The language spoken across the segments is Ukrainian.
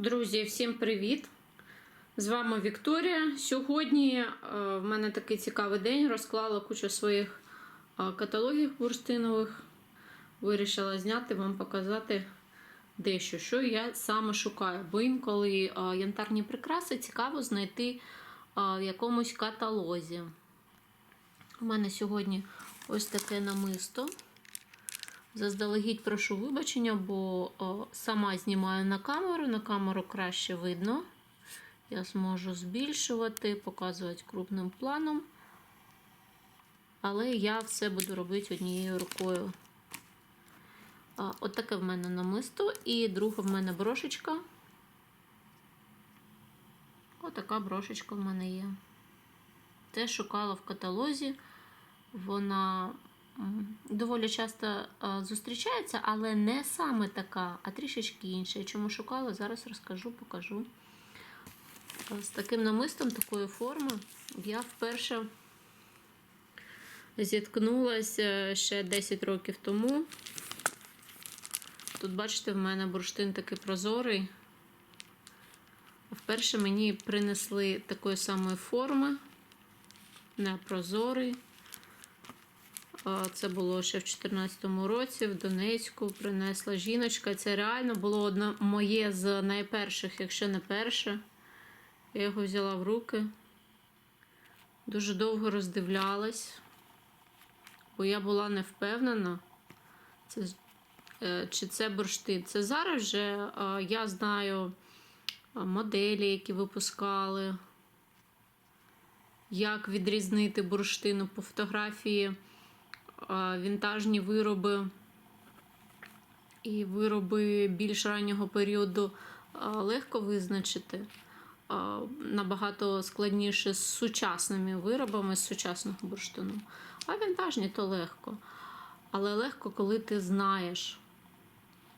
Друзі, всім привіт! З вами Вікторія. Сьогодні е, в мене такий цікавий день. Розклала кучу своїх е, каталогів бурштинових. Вирішила зняти вам показати дещо, що я саме шукаю. Бо інколи е, янтарні прикраси цікаво знайти в якомусь каталозі. У мене сьогодні ось таке намисто. Заздалегідь прошу вибачення, бо сама знімаю на камеру. На камеру краще видно. Я зможу збільшувати, показувати крупним планом. Але я все буду робити однією рукою. А, от таке в мене намисто. І друга в мене брошечка. Отака брошечка в мене є. Те шукала в каталозі. Вона доволі часто е, зустрічається, але не саме така, а трішечки інша. Чому шукала, зараз розкажу, покажу. З таким намистом такої форми я вперше зіткнулася ще 10 років тому. Тут, бачите, в мене бурштин такий прозорий. Вперше мені принесли такої самої форми, непрозорий. Це було ще в 2014 році в Донецьку принесла жіночка. Це реально було одне моє з найперших, якщо не перше. Я його взяла в руки. Дуже довго роздивлялась, бо я була не впевнена, це, чи це бурштин. Це зараз вже я знаю моделі, які випускали, як відрізнити бурштину по фотографії вінтажні вироби і вироби більш раннього періоду легко визначити. Набагато складніше з сучасними виробами, з сучасного бурштину. А вінтажні то легко. Але легко, коли ти знаєш.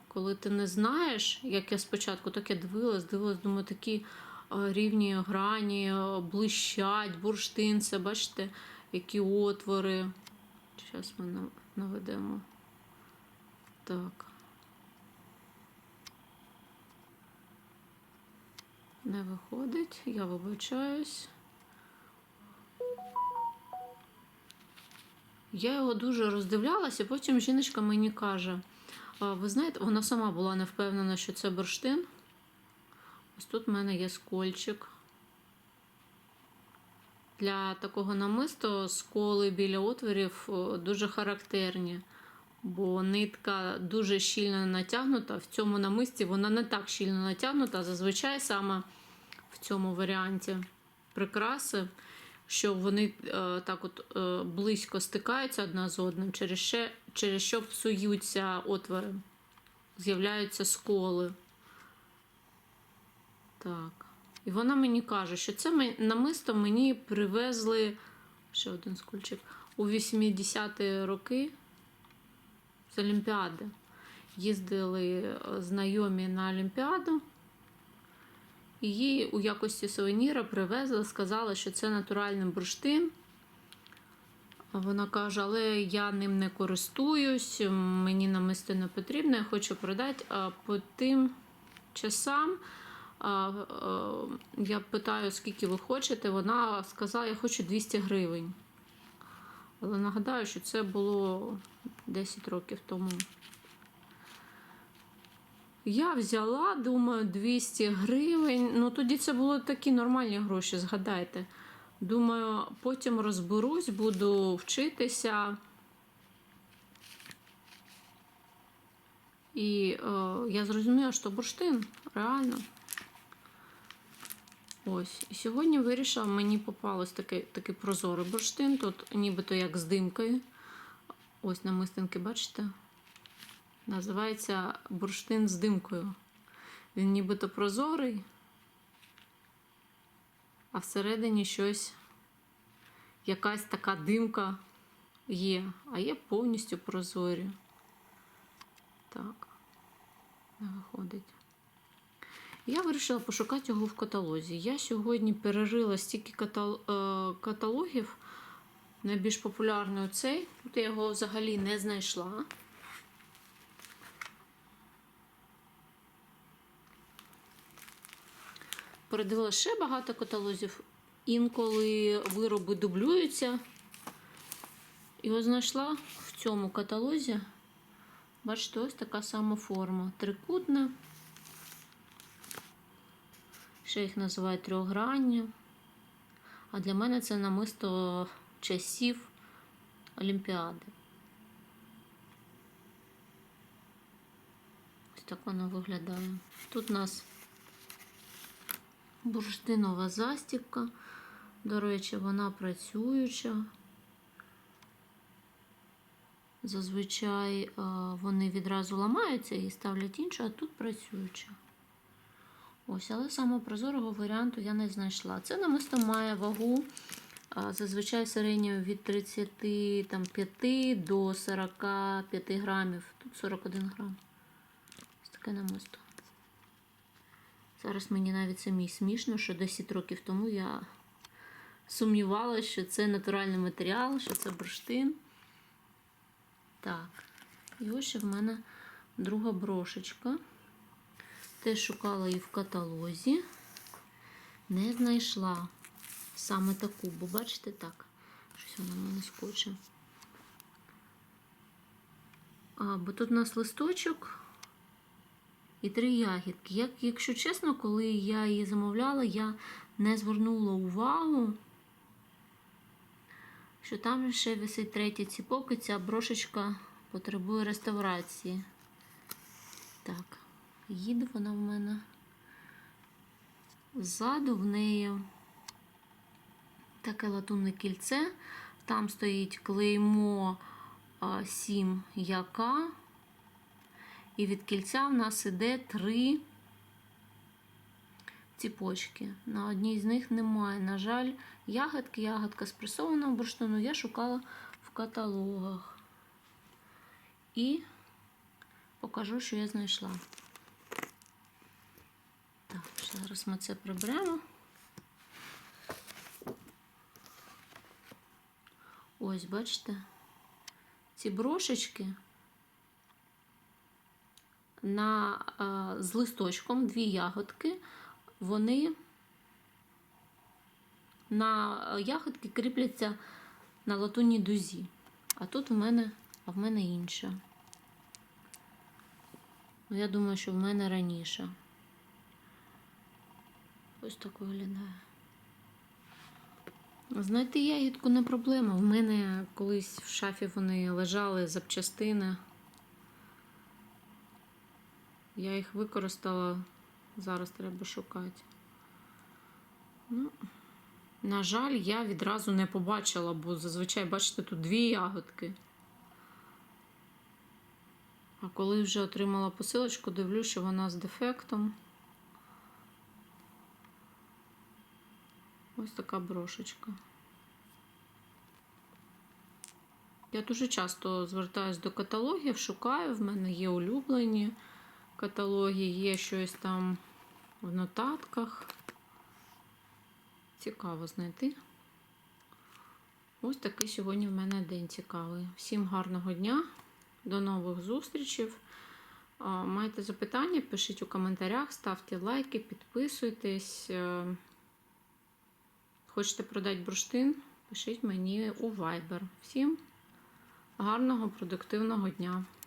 Коли ти не знаєш, як я спочатку так я дивилась, дивилась, думаю, такі рівні грані, блищать, бурштин, це бачите, які отвори. Зараз ми наведемо. Так. Не виходить, я вибачаюсь. Я його дуже роздивлялася, потім жіночка мені каже: ви знаєте, вона сама була не впевнена, що це бурштин. Ось тут в мене є скольчик. Для такого намисту сколи біля отворів дуже характерні, бо нитка дуже щільно натягнута. В цьому намисті вона не так щільно натягнута. Зазвичай саме в цьому варіанті прикраси, що вони е, так от е, близько стикаються одна з одним, через, ще, через що псуються отвори, з'являються сколи. Так. І вона мені каже, що це намисто мені привезли ще один скульчик, у 80-ті роки з Олімпіади. Їздили знайомі на Олімпіаду. І її у якості сувеніра привезли, сказали, що це натуральний бурштин. Вона каже, але я ним не користуюсь, мені намисто не потрібно, я хочу продати. А по тим часам я питаю, скільки ви хочете. Вона сказала, я хочу 200 гривень. Але нагадаю, що це було 10 років тому. Я взяла, думаю, 200 гривень. Ну, тоді це були такі нормальні гроші, згадайте. Думаю, потім розберусь, буду вчитися. І е, я зрозуміла, що бурштин реально. Ось, і сьогодні вирішила, мені попалось такий такий прозорий бурштин. Тут нібито як з димкою. Ось намистинки, бачите? Називається бурштин з димкою. Він нібито прозорий, а всередині щось, якась така димка є, а є повністю прозорі. Так, не виходить. Я вирішила пошукати його в каталозі. Я сьогодні перерила стільки катал... Е, каталогів. Найбільш популярний оцей. Тут я його взагалі не знайшла. передивилася ще багато каталозів. Інколи вироби дублюються. І знайшла в цьому каталозі. Бачите, ось така сама форма. Трикутна. Ще їх називають трьохгранні. А для мене це намисто часів Олімпіади. Ось так воно виглядає. Тут у нас бурштинова застібка. До речі, вона працююча. Зазвичай вони відразу ламаються і ставлять іншу, а тут працююча. Ось, але саме прозорого варіанту я не знайшла. Це намисто має вагу зазвичай середньою від 35 до 45 грамів. Тут 41 грам. Ось таке намисто. Зараз мені навіть самій смішно, що 10 років тому я сумнівалася, що це натуральний матеріал, що це бурштин. Так, і ось ще в мене друга брошечка. Теж шукала її в каталозі. Не знайшла саме таку, бо бачите так, щось вона мене скоче. А, бо тут у нас листочок і три ягідки. Як, якщо чесно, коли я її замовляла, я не звернула увагу, що там ще висить третій ціпок, і ця брошечка потребує реставрації. Так, їде вона в мене. Ззаду в неї таке латунне кільце. Там стоїть клеймо 7 яка. І від кільця в нас іде три ціпочки. На одній з них немає, на жаль, ягодки, ягодка спресованого бурштину я шукала в каталогах. І покажу, що я знайшла. Зараз ми це приберемо. Ось, бачите, ці брошечки на, а, з листочком дві ягодки, вони на ягодки кріпляться на латунній дузі. А тут в мене, а в мене інша. Ну, Я думаю, що в мене раніше. Ось так виглядає. Знайти ягідку не проблема. В мене колись в шафі вони лежали запчастини. Я їх використала, зараз треба шукати. Ну, на жаль, я відразу не побачила, бо зазвичай, бачите, тут дві ягодки. А коли вже отримала посилочку, дивлюсь, що вона з дефектом. Ось така брошечка. Я дуже часто звертаюсь до каталогів, шукаю, в мене є улюблені каталоги, є щось там в нотатках. Цікаво знайти. Ось такий сьогодні в мене день цікавий. Всім гарного дня, до нових зустрічей. Маєте запитання, пишіть у коментарях, ставте лайки, підписуйтесь. Хочете продати бурштин? Пишіть мені у Viber. Всім гарного, продуктивного дня!